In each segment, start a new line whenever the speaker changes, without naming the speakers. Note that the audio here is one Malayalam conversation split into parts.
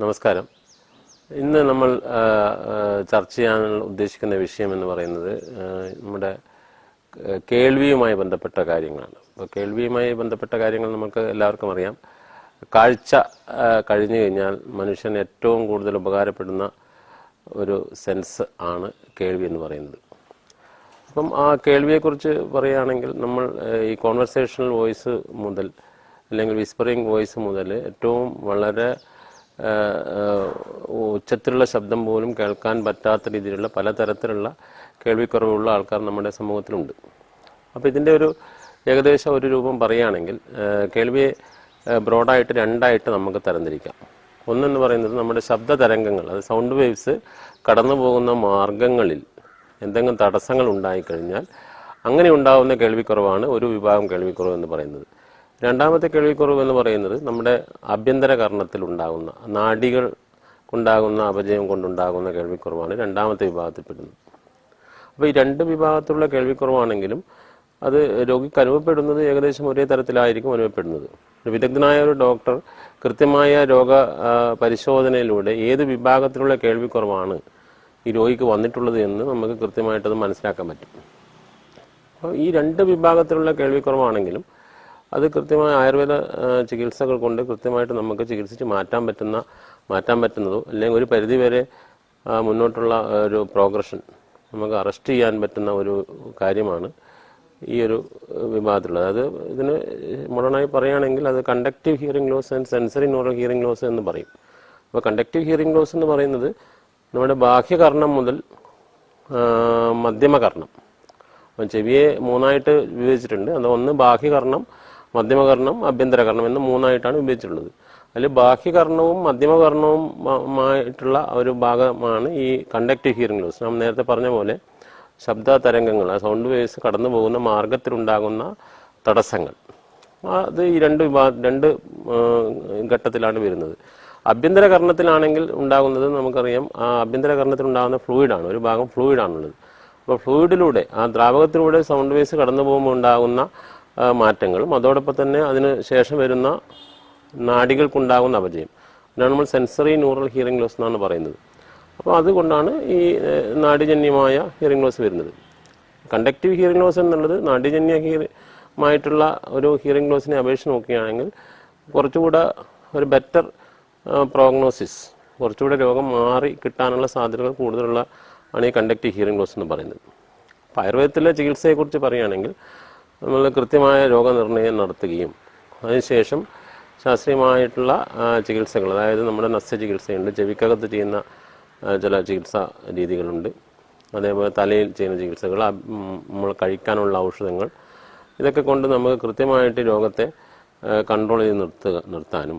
നമസ്കാരം. ഇന്ന് നമ്മൾ ചർച്ച ചെയ്യാൻ ഉദ്ദേശിക്കുന്ന വിഷയം എന്ന് പറയുന്നത് നമ്മുടെ കേൾവിയുമായി ബന്ധപ്പെട്ട കാര്യങ്ങളാണ്. അപ്പോൾ കേൾവിയുമായി ബന്ധപ്പെട്ട കാര്യങ്ങൾ നമുക്ക് എല്ലാവർക്കും അറിയാം. കാഴ്ച കഴിഞ്ഞു കഴിഞ്ഞാൽ മനുഷ്യൻ ഏറ്റവും കൂടുതൽ ഉപകാരപ്പെടുന്ന ഒരു സെൻസ് ആണ് കേൾവി എന്ന് പറയുന്നത്. അപ്പം ആ കേൾവിയെക്കുറിച്ച് പറയുകയാണെങ്കിൽ നമ്മൾ ഈ കോൺവെർസേഷണൽ വോയിസ് മുതൽ അല്ലെങ്കിൽ വിസ്പറിംഗ് വോയിസ് മുതൽ ഏറ്റവും വളരെ ഉച്ചത്തിലുള്ള ശബ്ദം പോലും കേൾക്കാൻ പറ്റാത്ത രീതിയിലുള്ള പലതരത്തിലുള്ള കേൾവിക്കുറവുള്ള ആൾക്കാർ നമ്മുടെ സമൂഹത്തിലുണ്ട്. അപ്പോൾ ഇതിന്റെ ഒരു ഏകദേശം ഒരു രൂപം പറയുകയാണെങ്കിൽ കേൾവിയെ ബ്രോഡായിട്ട് രണ്ടായിട്ട് നമുക്ക് തരംതിരിക്കാം. ഒന്നെന്ന് പറയുന്നത് നമ്മുടെ ശബ്ദ തരംഗങ്ങൾ അത് സൗണ്ട് വേവ്സ് കടന്നു പോകുന്ന മാർഗങ്ങളിൽ എന്തെങ്കിലും തടസ്സങ്ങൾ ഉണ്ടായിക്കഴിഞ്ഞാൽ അങ്ങനെ ഉണ്ടാകുന്ന കേൾവിക്കുറവാണ് ഒരു വിഭാഗം കേൾവിക്കുറവ് എന്ന് പറയുന്നത്. രണ്ടാമത്തെ കേൾവിക്കുറവ് എന്ന് പറയുന്നത് നമ്മുടെ ആഭ്യന്തര കർണത്തിൽ ഉണ്ടാകുന്ന നാഡികൾ ഉണ്ടാകുന്ന അപജയം കൊണ്ടുണ്ടാകുന്ന കേൾവിക്കുറവാണ് രണ്ടാമത്തെ വിഭാഗത്തിൽപ്പെടുന്നത് അപ്പോൾ ഈ രണ്ട് വിഭാഗത്തിലുള്ള കേൾവിക്കുറവാണെങ്കിലും അത് രോഗിക്ക് അനുഭവപ്പെടുന്നത് ഏകദേശം ഒരേ തരത്തിലായിരിക്കും അനുഭവപ്പെടുന്നത്. വിദഗ്ധനായ ഒരു ഡോക്ടർ കൃത്യമായ രോഗ പരിശോധനയിലൂടെ ഏത് വിഭാഗത്തിലുള്ള കേൾവിക്കുറവാണ് ഈ രോഗിക്ക് വന്നിട്ടുള്ളത് എന്ന് നമുക്ക് കൃത്യമായിട്ടത് മനസ്സിലാക്കാൻ പറ്റും. അപ്പോൾ ഈ രണ്ട് വിഭാഗത്തിലുള്ള കേൾവിക്കുറവാണെങ്കിലും അത് കൃത്യമായ ആയുർവേദ ചികിത്സകൾ കൊണ്ട് കൃത്യമായിട്ട് നമുക്ക് ചികിത്സിച്ച് മാറ്റാൻ പറ്റുന്ന മാറ്റാൻ പറ്റുന്നതോ അല്ലെങ്കിൽ ഒരു പരിധിവരെ വരെ മുന്നോട്ടുള്ള ഒരു പ്രോഗ്രഷൻ നമുക്ക് അറസ്റ്റ് ചെയ്യാൻ പറ്റുന്ന ഒരു കാര്യമാണ് ഈ ഒരു വിഭാഗത്തിലുള്ളത്. അത് ഇതിന് മോഡേണായി പറയുകയാണെങ്കിൽ അത് conductive hearing loss and sensory neural hearing loss എന്ന് പറയും. അപ്പോൾ കണ്ടക്റ്റീവ് ഹിയറിംഗ് ലോസ് എന്ന് പറയുന്നത് നമ്മുടെ ബാഹ്യകർണം മുതൽ മധ്യമകർണം. അപ്പം ചെവിയെ മൂന്നായിട്ട് വിഭജിച്ചിട്ടുണ്ട്. അത് ഒന്ന് ബാഹ്യകർണം മധ്യമകർണം ആഭ്യന്തരകർണം എന്ന് മൂന്നായിട്ടാണ് വിഭജിച്ചിട്ടുള്ളത്. അതിൽ ബാഹ്യകർണവും മധ്യമകർണവുമായിട്ടുള്ള ഒരു ഭാഗമാണ് ഈ കണ്ടക്റ്റീവ് ഹിയറിംഗ് ലോസ് നാം നേരത്തെ പറഞ്ഞ പോലെ ശബ്ദ തരംഗങ്ങൾ സൗണ്ട് വേവ്സ് കടന്നു പോകുന്ന മാർഗത്തിലുണ്ടാകുന്ന തടസ്സങ്ങൾ. അത് ഈ രണ്ട് രണ്ട് ഘട്ടത്തിലാണ് വരുന്നത്. ആഭ്യന്തര കർണത്തിലാണെങ്കിൽ ഉണ്ടാകുന്നത് നമുക്കറിയാം ആ ഉണ്ടാകുന്ന ഫ്ലൂയിഡാണ് ഒരു ഭാഗം ഫ്ലൂയിഡാണുള്ളത് അപ്പോൾ ഫ്ലൂയിഡിലൂടെ ആ ദ്രാവകത്തിലൂടെ സൗണ്ട് വേവ്സ് കടന്നു പോകുമ്പോൾ ഉണ്ടാകുന്ന മാറ്റങ്ങളും അതോടൊപ്പം തന്നെ അതിന് ശേഷം വരുന്ന നാടികൾക്കുണ്ടാകുന്ന അപജയം. അതിനാണ് നമ്മൾ സെൻസറി ന്യൂറൽ ഹിയറിംഗ് ലോസ് എന്നാണ് പറയുന്നത്. അപ്പോൾ അതുകൊണ്ടാണ് ഈ നാടിജന്യമായ ഹിയറിംഗ് ലോസ് വരുന്നത്. കണ്ടക്റ്റീവ് ഹിയറിംഗ് ലോസ് എന്നുള്ളത് നാടിജന്യ ഹിയറിമായിട്ടുള്ള ഒരു ഹിയറിംഗ് ലോസിനെ അപേക്ഷിച്ച് നോക്കുകയാണെങ്കിൽ കുറച്ചുകൂടെ ഒരു ബെറ്റർ പ്രോഗ്നോസിസ് കുറച്ചുകൂടെ രോഗം മാറി കിട്ടാനുള്ള സാധ്യതകൾ കൂടുതലുള്ള ആണ് ഈ കണ്ടക്റ്റീവ് ഹിയറിംഗ് ലോസ് എന്ന് പറയുന്നത്. അപ്പോൾ ആയുർവേദത്തിലെ ചികിത്സയെക്കുറിച്ച് പറയുകയാണെങ്കിൽ നമ്മൾ കൃത്യമായ രോഗനിർണയം നടത്തുകയും അതിനുശേഷം ശാസ്ത്രീയമായിട്ടുള്ള ചികിത്സകൾ അതായത് നമ്മുടെ നസ്യ ചികിത്സയുണ്ട് ചെവിക്കകത്ത് ചെയ്യുന്ന ചില ചികിത്സാ രീതികളുണ്ട്. അതേപോലെ തലയിൽ ചെയ്യുന്ന ചികിത്സകൾ നമ്മൾ കഴിക്കാനുള്ള ഔഷധങ്ങൾ. ഇതൊക്കെ കൊണ്ട് നമുക്ക് കൃത്യമായിട്ട് രോഗത്തെ കൺട്രോൾ ചെയ്ത് നിർത്തുക നിർത്താനും.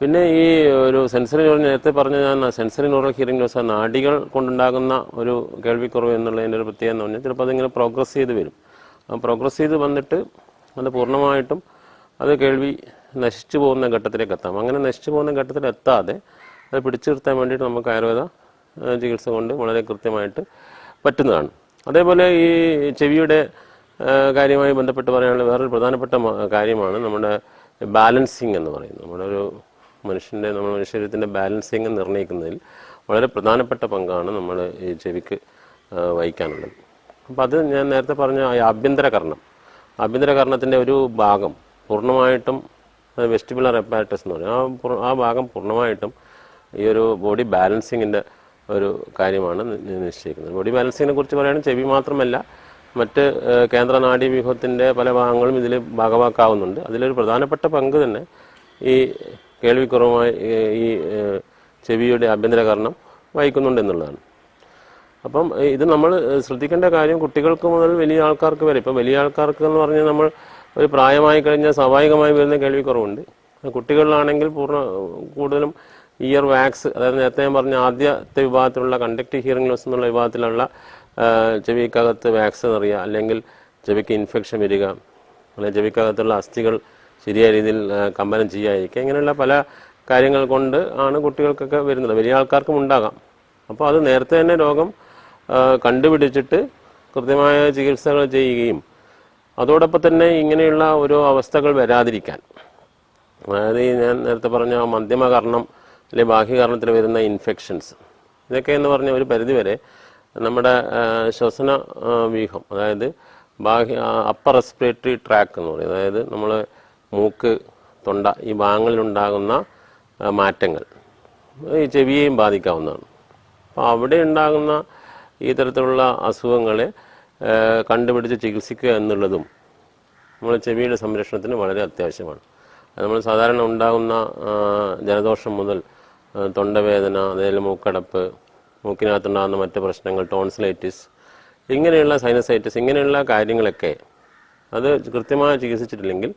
പിന്നെ ഈ ഒരു സെൻസറി ന്യൂറൽ നേരത്തെ പറഞ്ഞ ഞാൻ സെൻസറി ന്യൂറൽ ഹിയറിംഗ് ലോസ് നാടികൾ കൊണ്ടുണ്ടാകുന്ന ഒരു കേൾവിക്കുറവ് എന്നുള്ളതിന്റെ ഒരു പ്രത്യേകത എന്ന് പറഞ്ഞാൽ ചിലപ്പോൾ അതിങ്ങനെ പ്രോഗ്രസ് ചെയ്ത് വരും. പ്രോഗ്രസ് ചെയ്ത് വന്നിട്ട് അത് പൂർണമായിട്ടും അത് കേൾവി നശിച്ചു പോകുന്ന ഘട്ടത്തിലേക്ക് എത്താം. അങ്ങനെ നശിച്ചു പോകുന്ന ഘട്ടത്തിൽ എത്താതെ അത് പിടിച്ചു നിർത്താൻ വേണ്ടിയിട്ട് നമുക്ക് ആയുർവേദ ചികിത്സ കൊണ്ട് വളരെ കൃത്യമായിട്ട് പറ്റുന്നതാണ്. അതേപോലെ ഈ ചെവിയുടെ കാര്യമായി ബന്ധപ്പെട്ട് പറയാനുള്ള വേറൊരു പ്രധാനപ്പെട്ട കാര്യമാണ് നമ്മുടെ ബാലൻസിങ് എന്ന് പറയുന്നത്. നമ്മുടെ ഒരു മനുഷ്യന്റെ നമ്മുടെ മനുഷ്യത്തിന്റെ ബാലൻസിങ് നിർണയിക്കുന്നതിൽ വളരെ പ്രധാനപ്പെട്ട പങ്കാണ് നമ്മൾ ഈ ചെവിക്ക് വഹിക്കാനുള്ളത്. അപ്പോൾ അത് ഞാൻ നേരത്തെ പറഞ്ഞ ആഭ്യന്തര കർണം ആഭ്യന്തര കർണത്തിന്റെ ഒരു ഭാഗം പൂർണമായിട്ടും വെസ്റ്റിബുലർ എപ്പാറ്റസ് എന്ന് പറയും. ആ ആ ഭാഗം പൂർണമായിട്ടും ഈ ഒരു ബോഡി ബാലൻസിങ്ങിന്റെ ഒരു കാര്യമാണ് നിശ്ചയിക്കുന്നത്. ബോഡി ബാലൻസിങ്ങിനെ കുറിച്ച് പറയുകയാണെങ്കിൽ ചെവി മാത്രമല്ല മറ്റ് കേന്ദ്ര നാഡീവ്യൂഹത്തിന്റെ പല ഭാഗങ്ങളും ഇതിൽ ഭാഗമാക്കാവുന്നുണ്ട് അതിലൊരു പ്രധാനപ്പെട്ട പങ്ക് തന്നെ ഈ കേൾവിക്കുറവുമായി ഈ ചെവിയുടെ ആഭ്യന്തര കാരണം വഹിക്കുന്നുണ്ട് എന്നുള്ളതാണ്. അപ്പം ഇത് നമ്മൾ ശ്രദ്ധിക്കേണ്ട കാര്യം കുട്ടികൾക്ക് മുതൽ വലിയ ആൾക്കാർക്ക് വരെ. ഇപ്പം വലിയ ആൾക്കാർക്ക് എന്ന് പറഞ്ഞാൽ നമ്മൾ ഒരു പ്രായമായി കഴിഞ്ഞാൽ സ്വാഭാവികമായി വരുന്ന കേൾവിക്കുറവുണ്ട്. കുട്ടികളിലാണെങ്കിൽ പൂർണ കൂടുതലും ഇയർ വാക്സ് അതായത് നേരത്തെ ഞാൻ പറഞ്ഞ ആദ്യത്തെ വിഭാഗത്തിലുള്ള കണ്ടക്ട് ഹിയറിംഗ് ലോസ് എന്നുള്ള വിഭാഗത്തിലുള്ള ചെവിക്കകത്ത് വാക്സ് നിറയുക അല്ലെങ്കിൽ ചെവിക്ക് ഇൻഫെക്ഷൻ വരിക അല്ലെങ്കിൽ ചെവിക്കകത്തുള്ള അസ്ഥികൾ ശരിയായ രീതിയിൽ കമ്പനം ചെയ്യാതിരിക്കുക ഇങ്ങനെയുള്ള പല കാര്യങ്ങൾ കൊണ്ട് ആണ് കുട്ടികൾക്കൊക്കെ വരുന്നത്. വലിയ ആൾക്കാർക്കും ഉണ്ടാകാം. അപ്പോൾ അത് നേരത്തെ തന്നെ രോഗം കണ്ടുപിടിച്ചിട്ട് കൃത്യമായ ചികിത്സകൾ ചെയ്യുകയും അതോടൊപ്പം തന്നെ ഇങ്ങനെയുള്ള ഓരോ അവസ്ഥകൾ വരാതിരിക്കാൻ. അതായത് ഞാൻ നേരത്തെ പറഞ്ഞ മധ്യമകർണം അല്ലെ ബാഹ്യകർണത്തിൽ വരുന്ന ഇൻഫെക്ഷൻസ് ഇതൊക്കെ എന്ന് പറഞ്ഞ ഒരു പരിധിവരെ നമ്മുടെ ശ്വസന വ്യൂഹം അതായത് ബാഹ്യ അപ്പർ റെസ്പിറേറ്ററി ട്രാക്ക് എന്ന് പറയും. അതായത് നമ്മൾ മൂക്ക് തൊണ്ട ഈ ഭാഗങ്ങളിലുണ്ടാകുന്ന മാറ്റങ്ങൾ. ഈ ചെവിയെയും ബാധിക്കാവുന്നതാണ്. അപ്പോൾ അവിടെ ഉണ്ടാകുന്ന ഈ തരത്തിലുള്ള അസുഖങ്ങളെ കണ്ടുപിടിച്ച് ചികിത്സിക്കുക എന്നുള്ളതും നമ്മൾ ചെവിയുടെ സംരക്ഷണത്തിന് വളരെ അത്യാവശ്യമാണ്. നമ്മൾ സാധാരണ ഉണ്ടാകുന്ന ജലദോഷം മുതൽ തൊണ്ടവേദന അതേപോലെ മൂക്കടപ്പ് മൂക്കിനകത്തുണ്ടാകുന്ന മറ്റ് പ്രശ്നങ്ങൾ ടോൺസിലൈറ്റിസ് ഇങ്ങനെയുള്ള സൈനസൈറ്റിസ് ഇങ്ങനെയുള്ള കാര്യങ്ങളൊക്കെ അത് കൃത്യമായി ചികിത്സിച്ചിട്ടില്ലെങ്കിൽ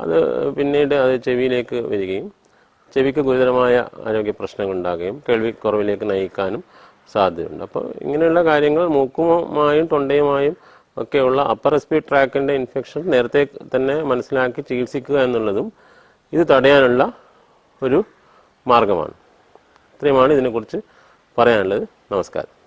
അത് പിന്നീട് അത് ചെവിയിലേക്ക് വരികയും ചെവിക്ക് ഗുരുതരമായ ആരോഗ്യ പ്രശ്നങ്ങൾ ഉണ്ടാകുകയും കേൾവിക്കുറവിലേക്ക് നയിക്കാനും സാധ്യതയുണ്ട്. അപ്പോൾ ഇങ്ങനെയുള്ള കാര്യങ്ങൾ മൂക്കുമായും തൊണ്ടയുമായും ഒക്കെയുള്ള അപ്പർ റെസ്പിറേറ്ററി ട്രാക്കിന്റെ ഇൻഫെക്ഷൻ നേരത്തെ തന്നെ മനസ്സിലാക്കി ചികിത്സിക്കുക എന്നുള്ളതും ഇത് തടയാനുള്ള ഒരു മാർഗമാണ്. ഇത്രയുമാണ് ഇതിനെക്കുറിച്ച് പറയാനുള്ളത്. നമസ്കാരം.